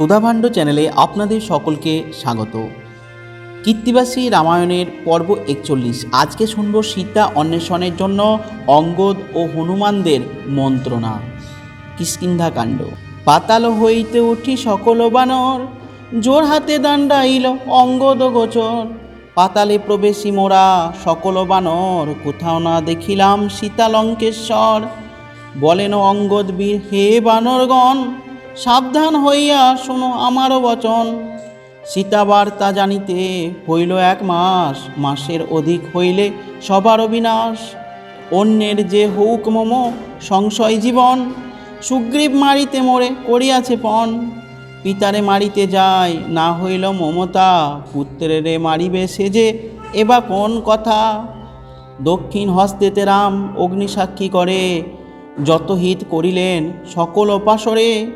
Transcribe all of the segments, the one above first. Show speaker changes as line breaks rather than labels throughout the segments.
সুধাভাণ্ড চ্যানেলে আপনাদের সকলকে স্বাগত। কীর্তিবাসী রামায়ণের পর্ব একচল্লিশ। আজকে শুনব সীতা অন্বেষণের জন্য অঙ্গদ ও হনুমানদের মন্ত্রণা। কিষ্কিন্ধাকাণ্ড। পাতাল হইতে উঠি সকল বানর, জোর হাতে দাণ্ডাইল অঙ্গদ গোচর। পাতালে প্রবেশী মোরা সকল বানর, কোথাও না দেখিলাম সীতালঙ্কেশ্বর বলেন অঙ্গদ বীর, হে বানরগণ সাবধান হইয়া শোনো আমারও বচন। সীতাবার্তা জানিতে হইল এক মাস, মাসের অধিক হইলে সবার বিনাশ অন্যের যে হৌক মম সংশয় জীবন, সুগ্রীব মারিতে মোরে করিয়াছে পণ। পিতারে মারিতে যায়, না হইল মমতা, পুত্রেরে মারিবে সে যে, এবা কোন কথা? দক্ষিণ হস্তেতে রাম অগ্নিসাক্ষী করে, যত হিত করিলেন সকল অপাসরে।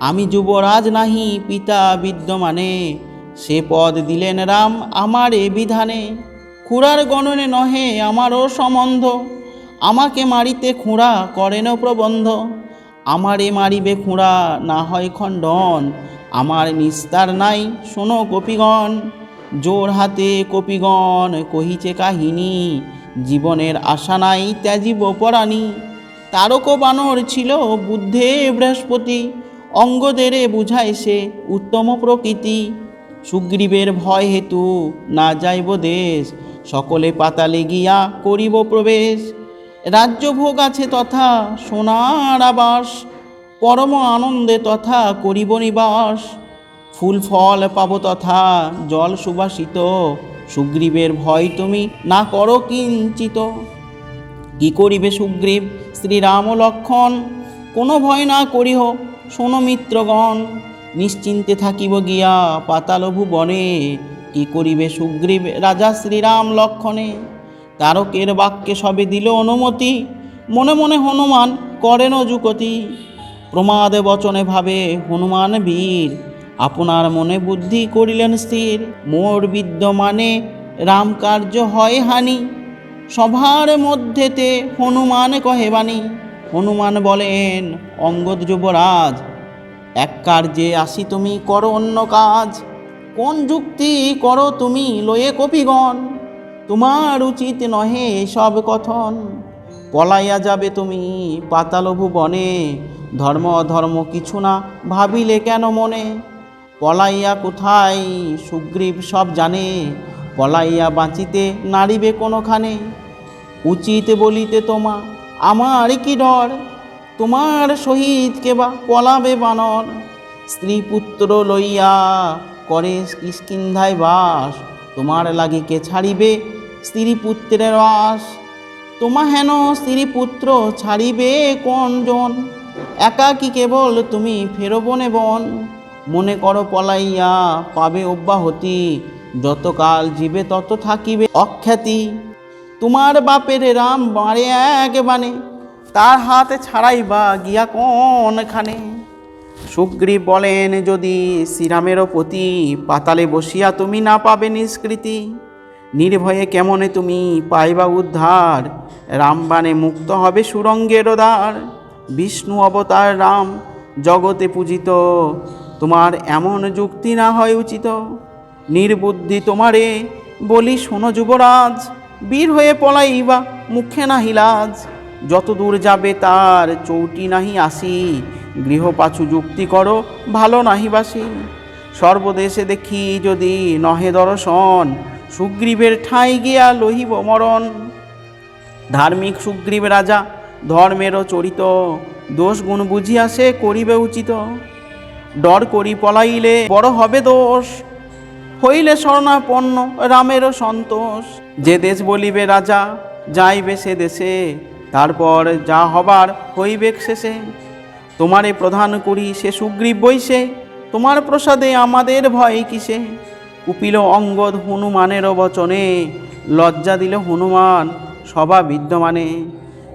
আমি যুবরাজ নাহি, পিতা বিদ্যমানে। সে পদ দিলেন রাম আমার এ বিধানে। খুঁড়ার গণনে নহে আমারও সম্বন্ধ। আমাকে মারিতে খুঁড়া করেন প্রবন্ধ। আমারে মারিবে খুঁড়া না হয় খণ্ডন। আমার নিস্তার নাই, শোনো কপিগণ। জোর হাতে কপিগণ কহিছে কাহিনী। জীবনের আশা নাই, ত্যাজিব পরাণী। তারক বানর ছিল বুদ্ধে বৃহস্পতি। অঙ্গদেরে বুঝায় সে, উত্তম প্রকৃতি, সুগ্রীবের ভয় হেতু না যাইব দেশ, সকলে পাতালে গিয়া করিব প্রবেশ। রাজ্যভোগ আছে তথা সোনার আবাস, পরম আনন্দে তথা করিব নিবাস। ফুল ফল পাব তথা জল সুবাসিত, সুগ্রীবের ভয় তুমি না করো কিঞ্চিত। কি করিবে সুগ্রীব, শ্রীরাম লক্ষণ, কোনো ভয় না করিহ। শোনো মিত্রগণ, নিশ্চিন্তে থাকিব গিয়া পাতালভু বনে। কি করিবে সুগ্রীব রাজা শ্রীরাম লক্ষণে? তারকের বাক্যে সবে দিল অনুমতি। মনে মনে হনুমান করেন যুকতি প্রমাদে বচনে ভাবে, হনুমান বীর, আপনার মনে বুদ্ধি করিলেন স্থির। মোর বিদ্যমানে রাম কার্য হয় হানি। সভার মধ্যেতে হনুমান কহে বাণী। হনুমান বলেন, অঙ্গদ যুবরাজ, এক কার্যে আসি তুমি, করো অন্য কাজ। কোন যুক্তি করো তুমি, লয়ে কপিগণ। তোমার উচিত নহে সব কথন। পলাইয়া যাবে তুমি, পাতাল ভুবনে। ধর্ম অধর্ম কিছু না ভাবিলে কেন মনে? পলাইয়া কোথায়, সুগ্রীব সব জানে। পলাইয়া বাঁচিতে নারিবে কোনোখানে। উচিত বলিতে তোমা আমার কি ডর? তোমার সহিত কেবা পলাবে বানর? স্ত্রী পুত্র লইয়া করে কিষ্কিন্ধায় বাস, তোমার লাগি কে ছাড়িবে স্ত্রী পুত্রের বাস? তোমা হেন স্ত্রী পুত্র ছাড়িবে কোন জন? একা কি কেবল তুমি ফেরো বনে বন। মনে করো পলাইয়া পাবে অব্যাহতি, যতকাল জীবে তত থাকিবে অখ্যাতি। তোমার বাপের রাম মারে এক বানে তার হাতে ছাড়াই বা গিয়া কোনখানে? সুগ্রীব বলেন, যদি শ্রীরামেরও প্রতি পাতালে বসিয়া তুমি না পাবে নিষ্কৃতি, নির্ভয়ে কেমনে তুমি পাইবা উদ্ধার? রামবাণে মুক্ত হবে সুরঙ্গের দ্বার। বিষ্ণু অবতার রাম, জগতে পূজিত, তোমার এমন যুক্তি না হয় উচিত। নির্বুদ্ধি তোমারে বলি শোনো যুবরাজ বীর হয়ে পলাই পলাইবা, মুখে নাহি লাজ। যত দূর যাবে তার চৌটি নাহি আসি। গৃহপাছু যুক্তি করো, ভালো নাহি বাসি। সর্বদেশে দেখি যদি নহে দর্শন, সুগ্রীবের ঠাঁই গিয়া লহিব মরণ। ধার্মিক সুগ্রীব রাজা, ধর্মেরও চরিত, দোষ গুণ বুঝিয়া সে করিবে উচিত। ডর করি পলাইলে বড় হবে দোষ। হইলে শরণাপন্ন রামেরও সন্তোষ। যে দেশ বলিবে রাজা, যাইবে সে দেশে। তারপর যা হবার হইবে শেষে। তোমারে প্রধান করি সে সুগ্রীব বইসে তোমার প্রসাদে আমাদের ভয় কিসে? কুপিল অঙ্গদ হনুমানের বচনে। লজ্জা দিল হনুমান, সভা বিদ্যমানে।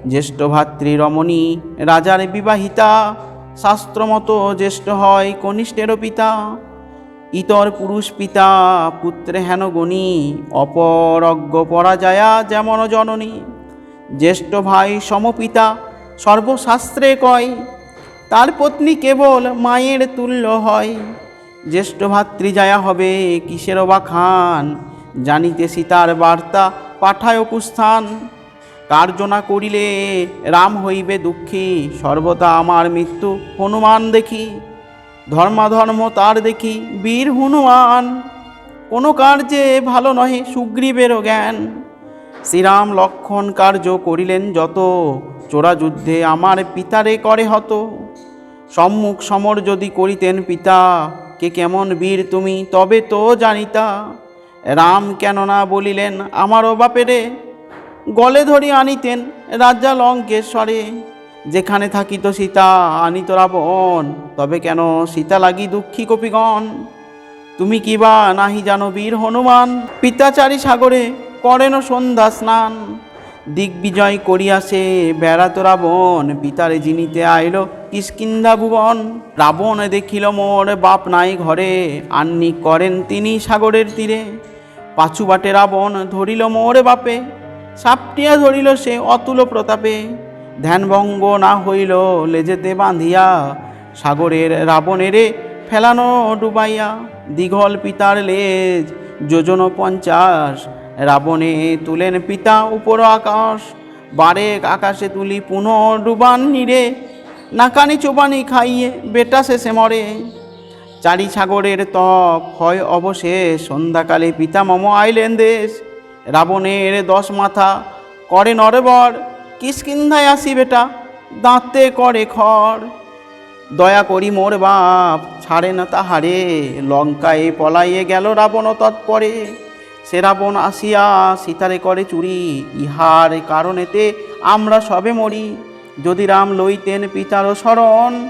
জ্যেষ্ঠ ভাতৃ রমণী, রাজার বিবাহিতা। শাস্ত্রমতো জ্যেষ্ঠ হয় কনিষ্ঠেরও পিতা। ইতর পুরুষ পিতা, পুত্রে হেন গণী অপরজ্ঞ পরাজয়া যেমন জননী। জ্যেষ্ঠ ভাই সমপিতা, সর্বশাস্ত্রে কয়, তার পত্নী কেবল মায়ের তুল্য হয়। জ্যেষ্ঠ ভাতৃজায়া হবে কিসের বা খান জানিতে সীতার বার্তা, পাঠায় কুস্থান কার্যনা করিলে রাম হইবে দুঃখী, সর্বদা আমার মৃত্যু হনুমান দেখি। ধর্মাধর্ম তার দেখি বীর হনুমান। কোনো কার্যে ভালো নহে সুগ্রীবেরও জ্ঞান। শ্রীরাম লক্ষণ কার্য করিলেন যত, চোরা যুদ্ধে আমার পিতারে করে হত। সম্মুখ সমর যদি করিতেন পিতা, কে কেমন বীর তুমি তবে তো জানিতা। রাম কেন না বলিলেন, আমারও বাপেরে গলে ধরি আনিতেন রাজা লঙ্কেশ্বরে। যেখানে থাকিত সীতা, আনিত রাবণ। তবে কেন সীতা লাগি দুঃখী কপিগণ? তুমি কি বা নাহি জানো বীর হনুমান? পিতাচারী সাগরে করেন সন্ধ্যা স্নান। দিগ্বিজয় করিয়াছে বেড়াত রাবণ, পিতারে জিনিতে আইল কিষ্কিন্দা ভুবন। রাবণ দেখিল মোর বাপ নাই ঘরে, আন্নি করেন তিনি সাগরের তীরে। পাছু বাটে রাবণ ধরিল মোরে বাপে, সাপটিয়া ধরিল সে অতুল প্রতাপে। ধ্যানভঙ্গ না হইল লেজেতে বাঁধিয়া সাগরের রাবণেরে ফেলানো ডুবাইয়া। দীঘল পিতার লেজ, যোজন পঞ্চাশ, রাবণে তুলেন পিতা উপর আকাশ। বারেক আকাশে তুলি পুনঃ ডুবান নিরে নাকানি চোবানি খাইয়ে বেটা শেষে মরে। চারি সাগরের তপ হয় অবশেষ, সন্ধ্যাকালে পিতা মম আইলেন দেশ। রাবণের দশ মাথা করে নরবর কিসকিন্ধায় আসি বেটা? দাঁতে করে খড়। দয়া করি মোর বাপ, ছাড়ে না তাহারে। লঙ্কায় পলাইয়ে গেল রাবণ তৎপরে। সে রাবণ আসিয়া সীতারে করে চুরি। ইহার কারণেতে আমরা সবে মরি। যদি রাম লইতেন পিতার শরণ,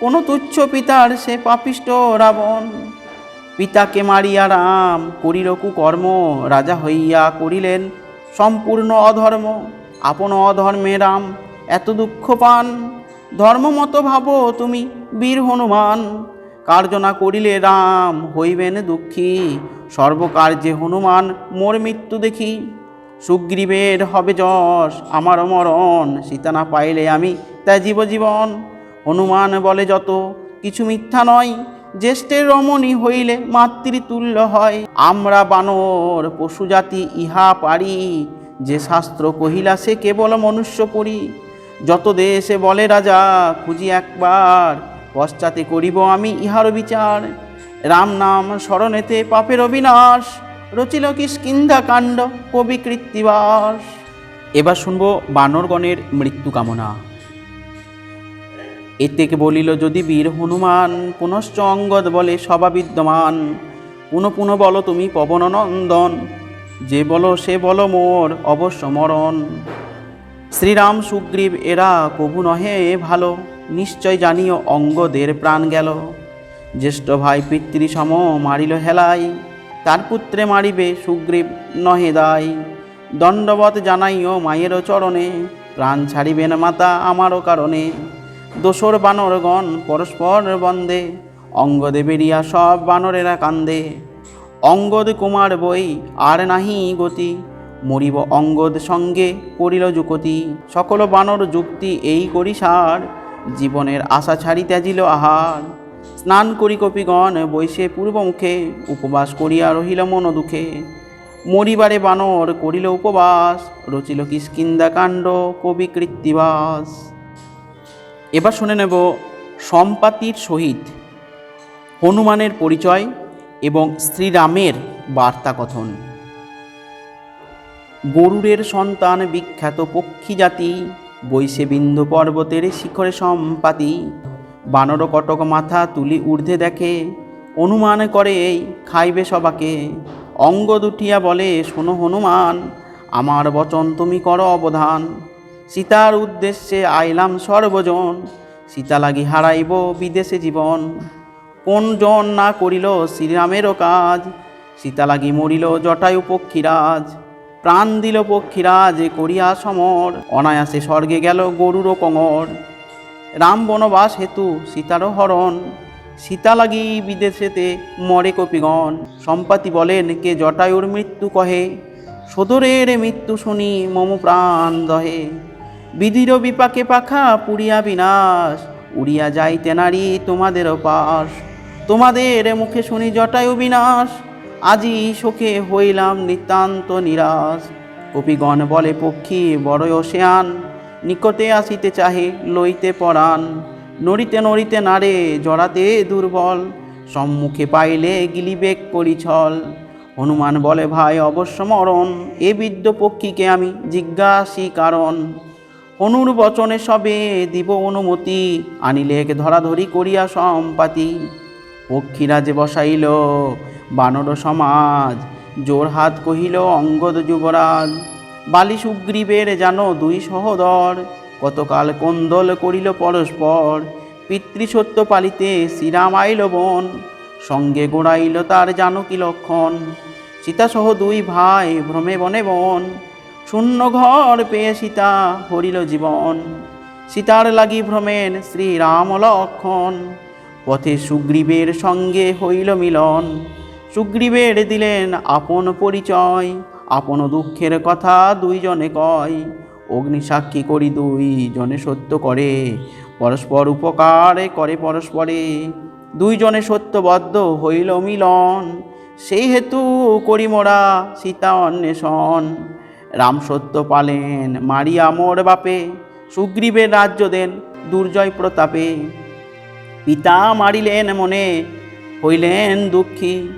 কোনো তুচ্ছ পিতার সে পাপিষ্ট রাবণ। পিতাকে মারিয়া রাম করিল কুকর্ম রাজা হইয়া করিলেন সম্পূর্ণ অধর্ম। আপন অধর্মে রাম, এত দুঃখ পান। ধর্মমত ভাবো তুমি, বীর হনুমান। কার্যনা করিলে রাম, হইবেন দুঃখী। সর্বকার্যে হনুমান, মোর মৃত্যু দেখি। সুগ্রীবের হবে যশ, আমার মরণ, সীতা না পাইলে আমি ত্যাজিব জীবন। হনুমান বলে যত, কিছু মিথ্যা নয়। জ্যেষ্ঠের রমণী হইলে মাতৃতুল্য হয়। আমরা বানর পশুজাতি ইহা পারি। যে শাস্ত্র কহিলা, সে কেবল মনুষ্য পড়ি যত দেশে বলে রাজা, খুঁজি একবার, পশ্চাতে করিব আমি ইহার বিচার। রাম নাম স্মরণেতে পাপের অবিনাশ, রচিল কিষ্কিন্ধা কাণ্ড, কবি কৃত্তিবাস। এবার শুনব বানরগণের মৃত্যু কামনা। থেকে বলিল, যদি বীর হনুমান পুনশ্চ অঙ্গদ বলে সভা বিদ্যমান, পুনঃ পুনঃ বলো তুমি পবননন্দন। যে বলো সে বলো মোর, অবশ্য মরণ। শ্রীরাম সুগ্রীব, এরা কবু নহে ভালো, নিশ্চয় জানিও অঙ্গদের প্রাণ গেল। জ্যেষ্ঠ ভাই পিতৃ সম মারিল হেলাই, তার পুত্রে মারিবে সুগ্রীব নহে দায় দণ্ডবত জানাইও মায়ের চরণে, প্রাণ ছাড়িবেন মাতা আমারও কারণে। দোসর বানরগণ পরস্পর বন্দে অঙ্গদে বেরিয়া সব বানরেরা কান্দে। অঙ্গদ কুমার বই আর নাহি গতি। মরিব অঙ্গদ সঙ্গে করিল যুকতি। সকল বানর যুক্তি এই করি সার, জীবনের আশা ছাড়ি ত্যাজিল আহার। স্নান করি কপিগণ, বৈশে পূর্বমুখে উপবাস করিয়া রহিল মন দুঃখে। মরিবারে বানর করিল উপবাস, রচিল কিষ্কিন্দা কাণ্ড, কবি কৃত্তিবাস। এবার শুনে নেব সম্পাতির সহিত হনুমানের পরিচয়। এবং শ্রীরামের বার্তা কথন। গরুরের সন্তান বিখ্যাত পক্ষী জাতি বৈশে বিন্দু পর্বতের শিখরে সম্পাতি, বানর কটক মাথা তুলি ঊর্ধ্বে দেখে, অনুমান করে খাইবে সবাকে। অঙ্গ দুটিয়া বলে, শোনো হনুমান, আমার বচন তুমি করো অবধান। সীতার উদ্দেশ্যে আইলাম সর্বজন, সীতা লাগি হারাইব বিদেশে জীবন। কোন জন না করিল শ্রীরামেরও কাজ। সীতা লাগি মরিল জটায়ু পক্ষীরাজ। প্রাণ দিল পক্ষীরাজ করিয়া সমর। অনায়াসে স্বর্গে গেল গরুরও কঙর। রাম বনবাস হেতু সীতারও হরণ। সীতা লাগি বিদেশেতে মরে কপিগণ। সম্পাতি বলেন, কে জটায়ুর মৃত্যু কহে? সদরের মৃত্যু শুনি মম প্রাণ দহে। বিধির বিপাকে পাখা পুরিয়া বিনাশ। উড়িয়া যাইতে নারী তোমাদের পাশ। তোমাদের মুখে শুনি জটায়ু বিনাশ। আজি শোকে হইলাম নিতান্ত নিরাশ। কপিগণ বলে, পক্ষী বড় ওশেয়ান নিকটে আসিতে চাহে, লইতে পরাণ। নড়িতে নড়িতে নারে জড়াতে দুর্বল। সম্মুখে পাইলে গিলিবেক পরিছল। হনুমান বলে, ভাই, অবশ্য মরণ। এ বিদ্য পক্ষীকে আমি জিজ্ঞাসি কারণ। অনুর বচনে সবে দিব অনুমতি। আনিলেক ধরাধরি করিয়া সম্পাতি। পক্ষীরা যে বসাইল, বানর সমাজ জোর হাত কহিল, অঙ্গদ যুবরাজ বালি সুগ্রীবের জানো দুই সহদর, কতকাল কোন্দল করিল পরস্পর পিতৃসত্য পালিতে শ্রীরাম আইল বন, সঙ্গে গোড়াইল তার জানকী লক্ষণ, সীতাসহ দুই ভাই ভ্রমে বনে বন, শূন্য ঘর পেয়ে সীতা হরিল জীবন, সীতার লাগি ভ্রমেন শ্রীরাম লক্ষণ। পথে সুগ্রীবের সঙ্গে হইল মিলন। সুগ্রীবের দিলেন আপন পরিচয়, আপন দুঃখের কথা দুইজনে কয়। অগ্নি সাক্ষী করি দুই জনে সত্য করে, পরস্পর উপকার করে পরস্পরে। দুইজনে সত্যবদ্ধ হইল মিলন, সেই হেতু করি মোরা সীতা অন্বেষণ। রাম সত্য পালেন, মারিয়া মোর বাপে, সুগ্রীবের রাজ্য দেন দুর্জয় প্রতাপে। পিতা মারিলেন মনে, হইলেন দুঃখী।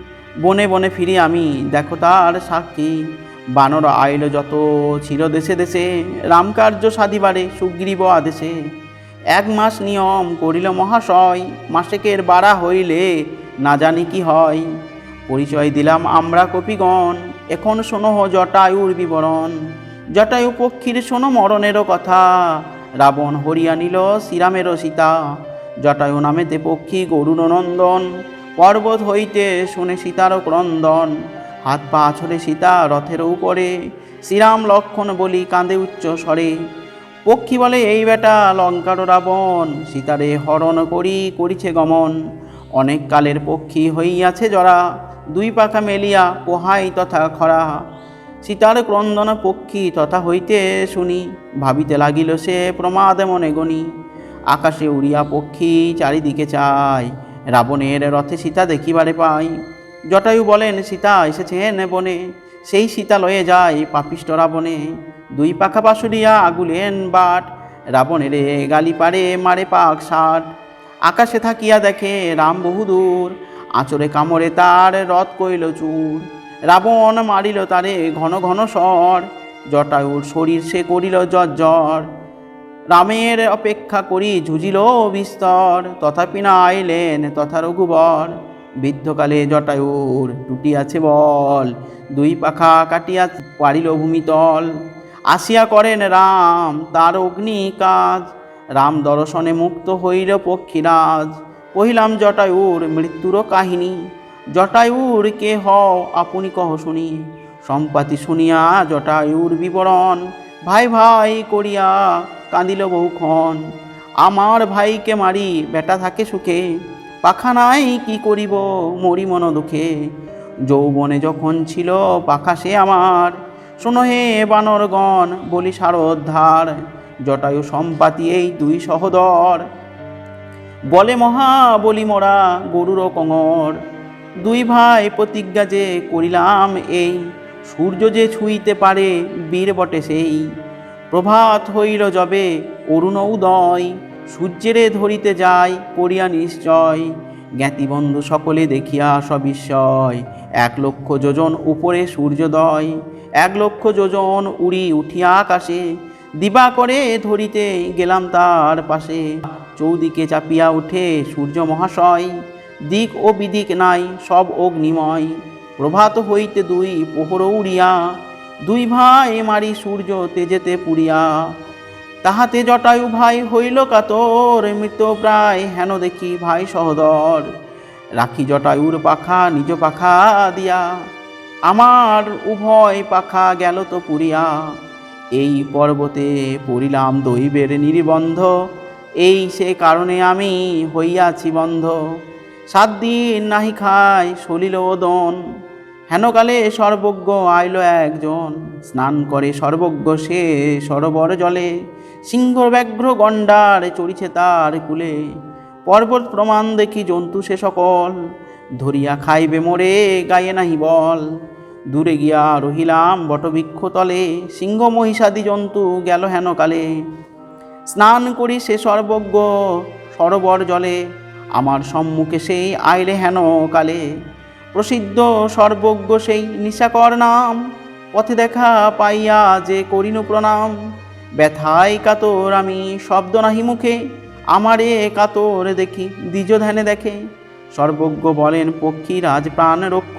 বনে বনে ফিরি আমি, দেখো তার সাক্ষী। বানর আইল যত ছিল দেশে দেশে, রামকার্য সাধিবারে সুগ্রীব আদেশে। এক মাস নিয়ম করিল মহাশয়, মাসেকের বাড়া হইলে না জানি কি হয়। পরিচয় দিলাম আমরা কপিগণ, এখন শোনো জটায়ুর বিবরণ। জটায়ু পক্ষীর শোনো মরণেরও কথা। রাবণ হরিয়া নিল শ্রীরামেরও সীতা। জটায়ু নামেতে পক্ষী গরুর নন্দন। পর্বত হইতে শুনে সীতার ক্রন্দন। হাত পা ছড়ে সীতা রথের উপরে। শ্রীরাম লক্ষণ বলি কাঁদে উচ্চ স্বরে। পক্ষী বলে, এই বেটা লঙ্কার রাবণ, সীতারে হরণ করি, করিছে গমন। অনেক কালের পক্ষী হইয়াছে জরা, দুই পাখা মেলিয়া পোহাই তথা খরা। সীতার ক্রন্দন পক্ষী তথা হইতে শুনি, ভাবিতে লাগিল সে প্রমাদ মনে গণি। আকাশে উড়িয়া পক্ষী চারিদিকে চায়। রাবণের রথে সীতা দেখিবারে পাই জটায়ু বলেন, সীতা এসেছেন বনে। সেই সীতা লয়ে যায় পাপিষ্ট রাবণে। দুই পাখা পাশুরিয়া আগুলেন বাট। রাবণের গালি পারে, মারে পাক ষাট আকাশে থাকিয়া দেখে রাম বহুদূর। আঁচড়ে কামড়ে তার রথ কইল চুর। রাবণ মারিল তারে ঘন ঘন স্বর। জটায়ুর শরীর সে করিল জর্জর রামের অপেক্ষা করি ঝুঁজিল বিস্তর। তথাপি না আইলেন তথা রঘুবর। বৃদ্ধকালে জটায়ুর টুটিয়াছে বল, দুই পাখা কাটিয়া পারিল ভূমিতল আসিয়া করেন রাম তার অগ্নি কাজ, রাম দর্শনে মুক্ত হইল পক্ষীরাজ। কহিলাম, জটায়ুর মৃত্যুর কাহিনী। জটায়ুর কে হও আপনি কহ শুনি। সম্পাতি শুনিয়া জটায়ুর বিবরণ। ভাই ভাই করিয়া কাঁদিল বহুক্ষণ। আমার ভাইকে মারি বেটা থাকে সুখে, পাখা নাই কি করিব মরি মন দুঃখে। যৌবনে যখন ছিল পাখা সে আমার, শোনো হে বানরগণ, বলি সারোদ্ধার জটায়ু সম্পাতি এই দুই সহদর। বলে মহা বলি মোরা গরুর কঙর, দুই ভাই প্রতিজ্ঞা যে করিলাম এই, সূর্য যে ছুঁইতে পারে বীর বটে সেই। প্রভাত হইল যবে, অরুণ উদয়, সূর্যেরে ধরিতে যায়, করিয়া নিশ্চয়। জ্ঞাতিবন্ধু সকলে দেখিয়া সবিস্ময়, এক লক্ষ যোজন উপরে সূর্যোদয়, এক লক্ষ যোজন উড়ি উঠিয়া আকাশে। দিবা করে ধরিতে গেলাম তার পাশে, চৌদিকে চাপিয়া উঠে সূর্য মহাশয়। দিক ও বিদিক নাই, সব অগ্নিময়। প্রভাত হইতে দুই পোহর উড়িয়া দুই ভাই মারি সূর্য তেজেতে পুরিয়া তাহাতে জটায়ু ভাই হইল কাতর, মৃত প্রায় হেন দেখি ভাই সহদর। রাখি জটায়ুর পাখা, নিজ পাখা দিয়া। আমার উভয় পাখা গেল তো পুরিয়া এই পর্বতে পড়িলাম দৈবের নির্বন্ধ। এই সে কারণে আমি হইয়াছি বন্ধ। সাত দিন নাহি খাই সলিল ওদন হেনকালে সর্বজ্ঞ আইল একজন। স্নান করে সর্বজ্ঞ সে সরোবর জলে। সিংহ ব্যাঘ্র গণ্ডার চড়িছে তার কুলে। পর্বত প্রমাণ দেখি জন্তু সে সকল। ধরিয়া খাইবে মোরে, গায়ে নাহি বল। দূরে গিয়া রহিলাম বটবৃক্ষ তলে। সিংহ মহিষাদি জন্তু গেল হেনকালে। স্নান করি সে সর্বজ্ঞ সরোবর জলে। আমার সম্মুখে সেই আইলে হেন কালে প্রসিদ্ধ সর্বজ্ঞ সেই নিশাকর নাম। পথে দেখা পাইয়া যে করিনু প্রণাম। ব্যথায় কাতর আমি শব্দ নাহি মুখে, আমারে কাতর দেখি, দ্বিজ ধ্যানে দেখে। সর্বজ্ঞ বলেন পক্ষী রাজ প্রাণ রক্ষ,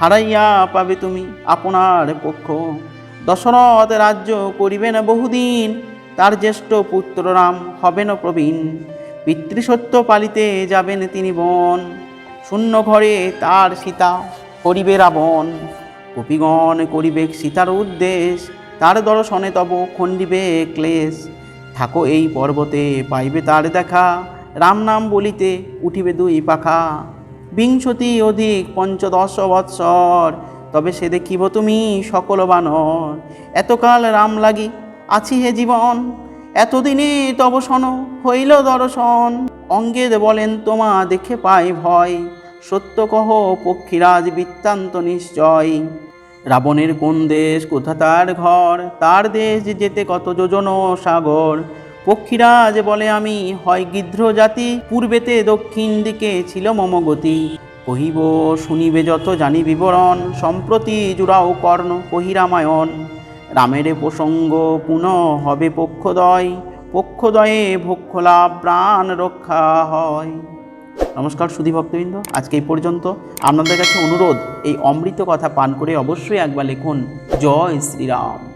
হারাইয়া পাবে তুমি আপনার পক্ষ। দশরথ রাজ্য করিবেন বহুদিন, তার জ্যেষ্ঠ পুত্র রাম হবেন প্রবীণ। পিতৃসত্য পালিতে যাবেন তিনি বন। শূন্য ঘরে তার সীতা করিবে রাবণ। কপিগণ করিবে সীতার উদ্দেশ, তার দর্শনে তব খণ্ডিবে ক্লেশ। থাকো এই পর্বতে, পাইবে তার দেখা। রাম নাম বলিতে উঠিবে দুই পাখা। বিংশতি অধিক পঞ্চদশ বৎসর, তবে সে দেখিব তুমি সকল বানর। এতকাল রাম লাগি, আছি হে জীবন। এতদিনে তব হইল দর্শন। অঙ্গেদ বলেন, তোমা দেখে পাই ভয়। সত্য কহ পক্ষীরাজ বৃত্তান্ত নিশ্চয়। রাবণের কোন দেশ, কোথা তার ঘর? তার দেশ যেতে কত যোজন সাগর? পক্ষীরাজ বলে আমি, হয় গিদ্র জাতি? পূর্বেতে দক্ষিণ দিকে ছিল মম গতি। কহিব, শুনিবে যত, জানি বিবরণ। সম্প্রতি জুড়াও কর্ণ কহিরামায়ণ রামের প্রসঙ্গ পুনঃ হবে পক্ষদয়। পক্ষদয়ে ভক্ষলাভ প্রাণ রক্ষা হয়। নমস্কার সুধী ভক্তবৃন্দ। আজকে এই পর্যন্ত আপনাদের কাছে অনুরোধ, এই অমৃত কথা পান করে অবশ্যই একবার লিখুন, জয় শ্রীরাম।